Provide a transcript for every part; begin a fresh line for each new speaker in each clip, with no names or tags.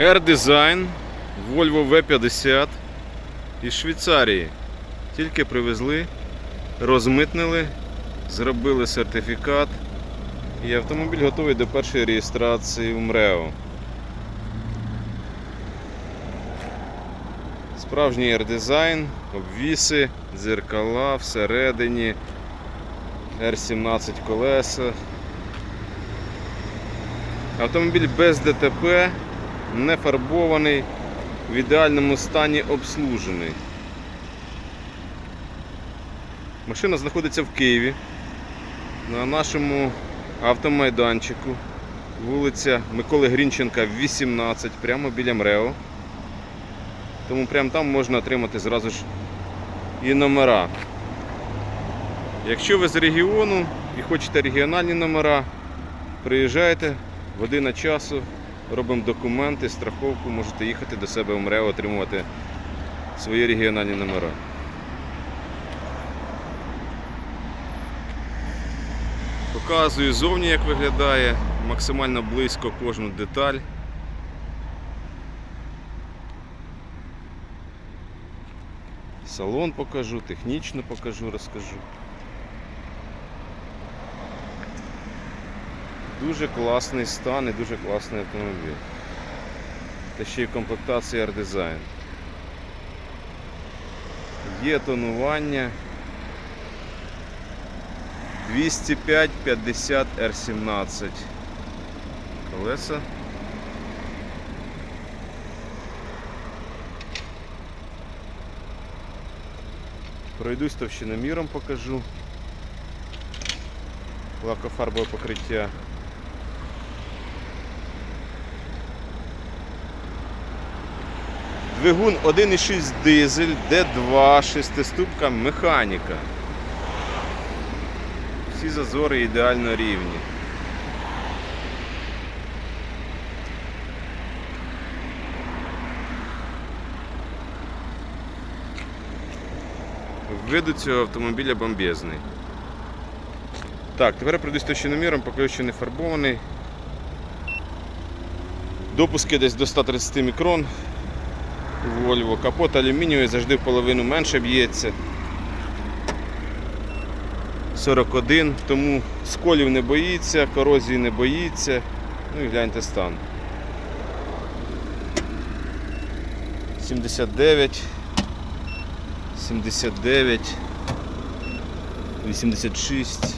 R-Design Volvo V50 із Швейцарії. Тільки привезли, розмитнили, зробили сертифікат і автомобіль готовий до першої реєстрації в МРЕО. Справжній R-Design, обвіси, дзеркала всередині, R17 колеса. Автомобіль без ДТП, не фарбований, в ідеальному стані обслужений. Машина знаходиться в Києві на нашому автомайданчику, вулиця Миколи Грінченка, 18, прямо біля МРЕО. Тому прямо там можна отримати зразу ж і номера. Якщо ви з регіону і хочете регіональні номера, приїжджайте, година часу, робимо документи, страховку, можете їхати до себе в МРЕО, отримувати свої регіональні номера. Показую зовні, як виглядає, максимально близько кожну деталь. Салон покажу, технічно покажу, розкажу. Дуже класний стан і дуже класний автомобіль. Та ще й комплектація R-Design. Є тонування 205 50 R17. Колеса. Пройдусь товщиноміром покажу. Лакофарбове покриття. Двигун 1,6 дизель, D2, шестиступка механіка. Всі зазори ідеально рівні. Виду цього автомобіля бомбезний. Так, тепер пройдусь товщиноміром, поки що не фарбований. Допуски десь до 130 мікрон. Volvo. Капот алюмінієвий завжди в половину менше б'ється. 41, тому сколів не боїться, корозії не боїться. Ну і гляньте стан. 79, 79, 86,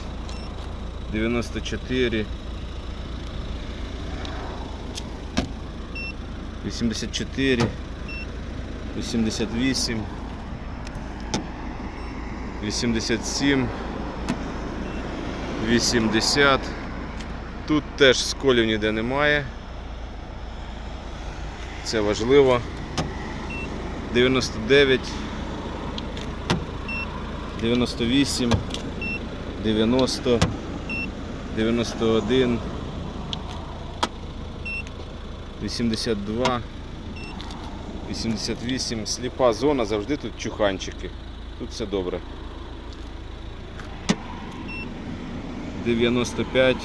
94, 84, 88, 87, 80. Тут теж сколів ніде немає. Це важливо. 99, 98, 90, 91, 82. 88, сліпа зона, завжди тут чуханчики. Тут все добре. 95,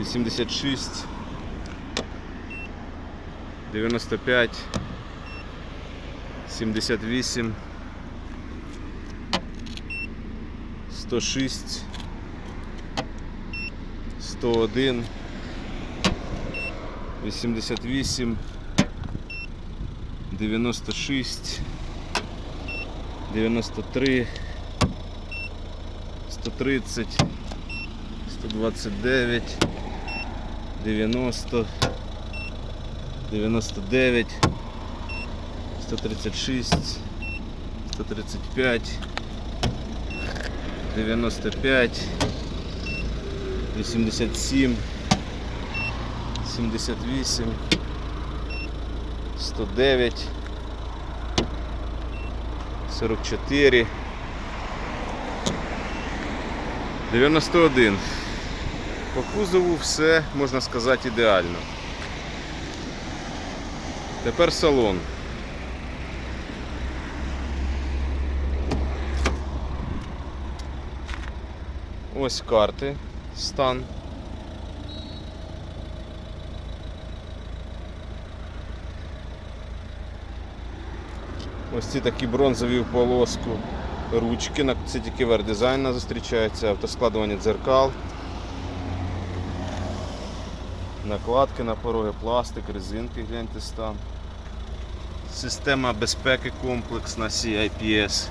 86, 95, 78, 106, 101, 88, 96, 93, 130, 129, 90, 99, 136, 135, 95, 87, 78, 109, 44, 91. По кузову все, можна сказати, ідеально. Тепер салон. Ось карти, стан. Ось ці такі бронзові в полоску ручки. Це тільки вердизайна зустрічається, автоскладування дзеркал. Накладки на пороги, пластик, резинки, гляньте стан. Система безпеки комплексна CIPS.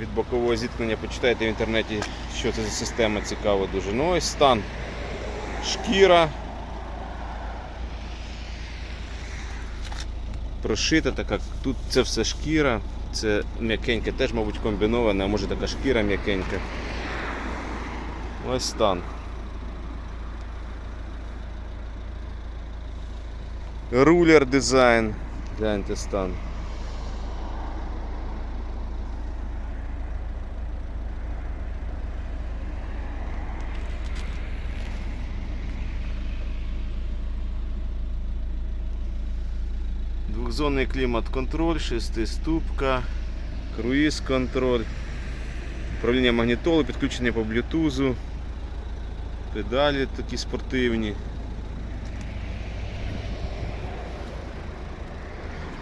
Від бокового зіткнення почитайте в інтернеті, що це за система цікаво дуже. Ну ось стан. Шкіра. Прошита так як тут це все шкіра, це м'якеньке, теж, мабуть, комбіноване, а може така шкіра м'якенька. Ось стан. Рулер дизайн. Гляньте стан. Двохзонний клімат-контроль, шестиступка, круїз-контроль, управління магнітолу, підключення по блютузу, педалі такі спортивні.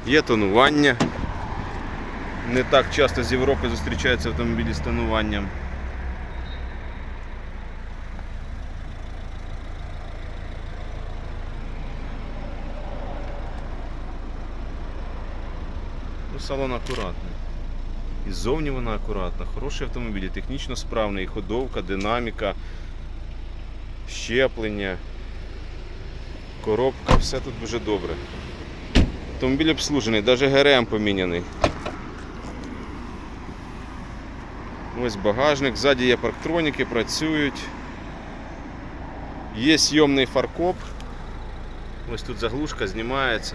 Є тонування. Не так часто з Європи зустрічаються автомобілі з тонуванням. Салон акуратний. І ззовні вона акуратна, хороший автомобіль, технічно справний, і ходовка, динаміка, щеплення, коробка, все тут дуже добре. Автомобіль обслужений, навіть ГРМ поміняний. Ось багажник, ззаді є парктроніки, працюють. Є сйомний фаркоп. Ось тут заглушка знімається.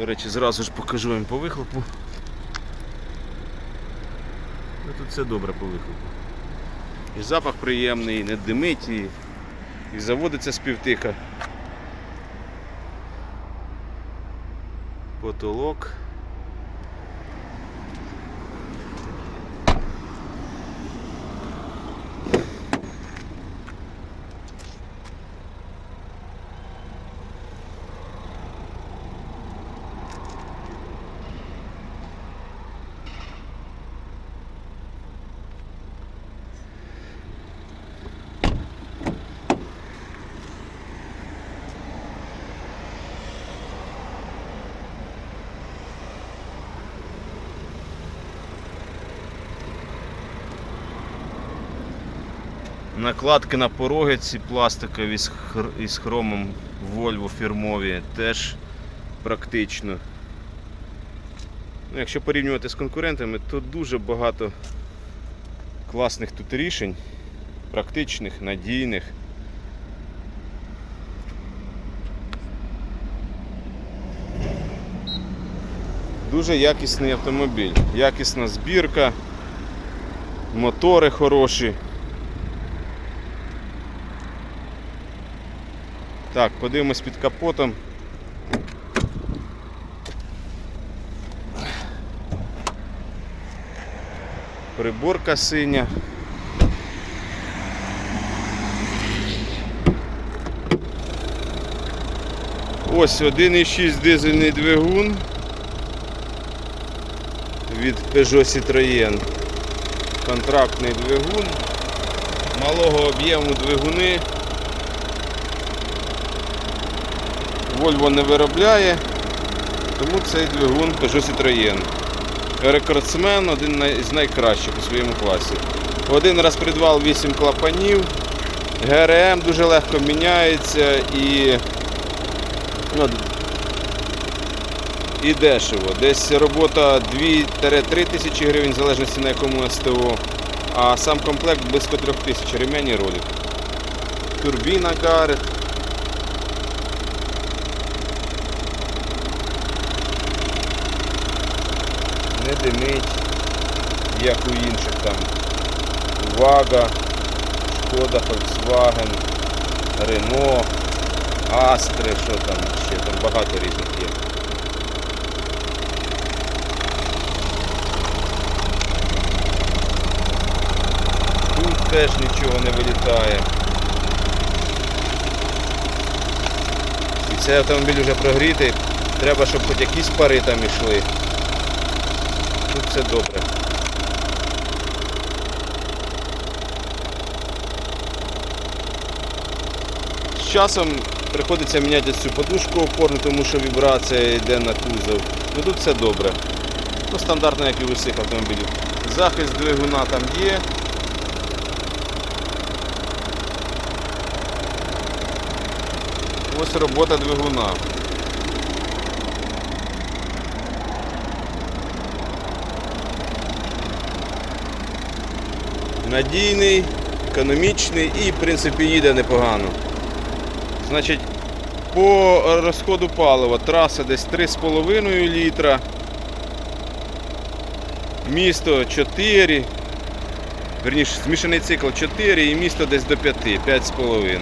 До речі, зразу ж покажу їм по вихлопу. Ну, тут все добре по вихлопу. І запах приємний, і не димить, і, і заводиться співтиха. Потолок. Накладки на пороги ці пластикові з хромом Volvo фірмові теж практично. Ну, якщо порівнювати з конкурентами, то дуже багато класних тут рішень, практичних, надійних. Дуже якісний автомобіль, якісна збірка, мотори хороші. Так, подивимось під капотом. Приборка синя. Ось 1,6 дизельний двигун від Peugeot Citroën. Контрактний двигун. Малого об'єму двигуни. Volvo не виробляє, тому цей двигун Peugeot Citroën. Рекордсмен один з найкращих у своєму класі. Один раз придбав 8 клапанів, ГРМ дуже легко міняється і, ну, і дешево. Десь робота 2-3 тисячі гривень, в залежності на якому СТО, а сам комплект близько 3 тисяч ремень ролик. Турбіна Гарет. Не димить, як у інших там Вага, Шкода, Volkswagen, Renault, Астри, що там ще, там багато різних є. Тут теж нічого не вилітає. Цей автомобіль вже прогрітий. Треба, щоб хоч якісь пари там йшли. Тут все добре. З часом приходиться міняти цю подушку опорну, тому що вібрація йде на кузов. Ну тут все добре. Ну, стандартно, як і у всіх автомобілів. Захист двигуна там є. Ось робота двигуна. Надійний, економічний і, в принципі, їде непогано. Значить, по розходу палива траса десь 3,5 літра. Місто 4. Верніше, змішаний цикл 4 і місто десь до 5, 5,5.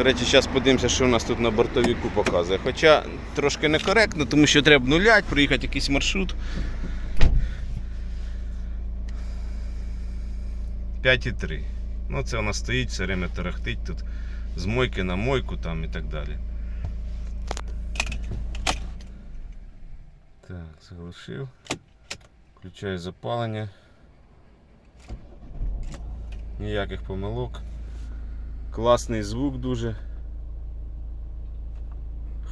До речі, зараз подивимося, що у нас тут на бортовіку показує. Хоча трошки некоректно, тому що треба нулять, проїхати якийсь маршрут. 5,3. Ну це вона стоїть, все время тарахтить тут з мойки на мойку там і так далі. Так, заглушив. Включаю запалення. Ніяких помилок. Класний звук дуже.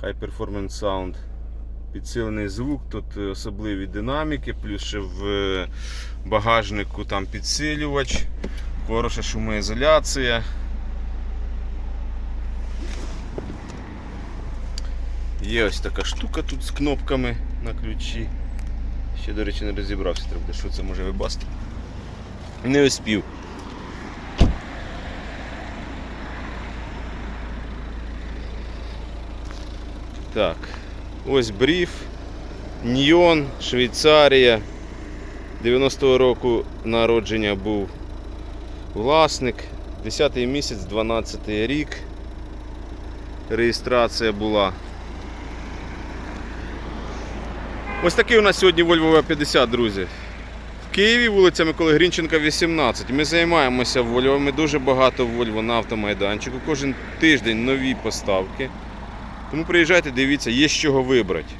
High Performance Sound. Підсилений звук, тут е, особливі динаміки, плюс ще в е, багажнику там підсилювач, хороша шумоізоляція. Є ось така штука тут з кнопками на ключі. Ще, до речі, не розібрався, треба що це може вибасти. Не успів. Так, ось бріф, Ньйон, Швейцарія. 90-го року народження був власник. 10-й місяць, 12 й рік. Реєстрація була. Ось такий у нас сьогодні Volvo V50, друзі. В Києві вулиця Миколи Грінченка, 18. Ми займаємося Volvo. Ми дуже багато Volvo на автомайданчику. Кожен тиждень нові поставки. Тому приїжджайте, дивіться, є з чого вибрати.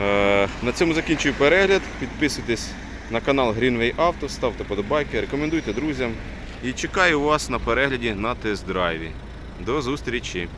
Е, На цьому закінчую перегляд. Підписуйтесь на канал Greenway Auto, ставте подобайки, рекомендуйте друзям. І чекаю вас на перегляді на тест-драйві. До зустрічі!